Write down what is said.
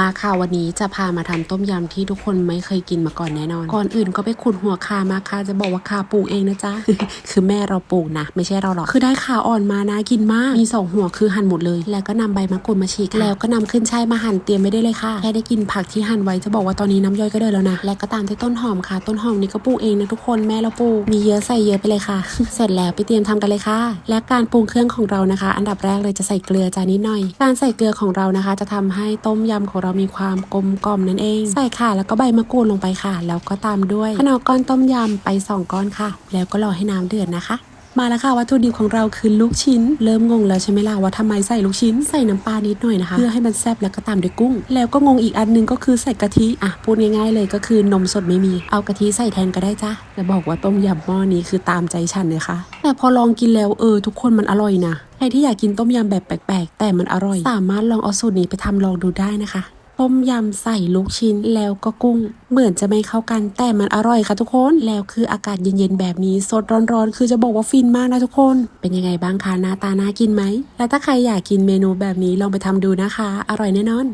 มาค่ะวันนี้จะพามาทำต้มยำที่ทุกคนไม่เคยกินมาก่อนแน่นอน ก่อนอื่นก็ไปขุดหัวคามาค่ะจะบอกว่าคาปลูกเองนะจ๊ะ คือแม่เราปลูกนะ ไม่ใช่เราหรอก คือได้ขาอ่อนมานะกินมาก มีสองหัวคือหั่นหมดเลย แล้วก็นำใบมะกรูดมาฉีก แล้วก็นำขึ้นช่ายมาหั่นเตรียมไม่ได้เลยค่ะ แค่ได้กินผักที่หั่นไว้จะบอกว่าตอนนี้น้ำย่อยก็เดินแล้วนะ และก็ตามด้วยต้นหอมค่ะ ต้นหอมนี่ก็ปลูกเองนะทุกคน แม่เราปลูก มีเยอะใส่เยอะไปเลยค่ะ เสร็จแล้วไปเตรียมทำกันเลยค่ะ และการปรุงเครื่องของเรานะคะ อันดับแรกเลยจะใส่เกลือจานนิดหน่อย การใส่เกลือของเรานะคะ จะทำให้ต้มยำของเรามีความกลมกล่อมนั่นเอง ใส่ค่ะ แล้วก็ใบมะกรูดลงไปค่ะ แล้วก็ตามด้วยขนมก้อนต้มยำไปสองก้อนค่ะ แล้วก็รอให้น้ำเดือดนะคะมาแล้วค่ะวัตถุดิบของเราคือลูกชิ้น เริ่มงงแล้วใช่ไหมล่ะว่าทำไมใส่ลูกชิ้นใส่น้ำปลานิดหน่อยนะคะ เพื่อให้มันแซ่บแล้วก็ตามด้วยกุ้ง แล้วก็งงอีกอันหนึงก็คือใส่กะทิอะพูดง่ายๆเลยก็คือนมสดไม่มี เอากะทิใส่แทนก็ได้จ้ะจะบอกว่าต้มยำหม้อนี้คือตามใจฉันเลยค่ะแต่พอลองกินแล้วเออทุกคนมันอร่อยนะใครที่อยากกินต้มยำแบบแปลกๆ แต่มันอร่อย สามารถลองเอาสูตรนี้ไปทำลองดูได้นะคะ ต้มยำใส่ลูกชิ้นแล้วก็กุ้ง เหมือนจะไม่เข้ากันแต่มันอร่อยค่ะทุกคนแล้วคืออากาศเย็นๆแบบนี้สดร้อนๆ คือจะบอกว่าฟินมากนะทุกคน เป็นยังไงบ้างคะหน้าตาน่ากินไหม และถ้าใครอยากกินเมนูแบบนี้ลองไปทำดูนะคะ อร่อยแน่นอน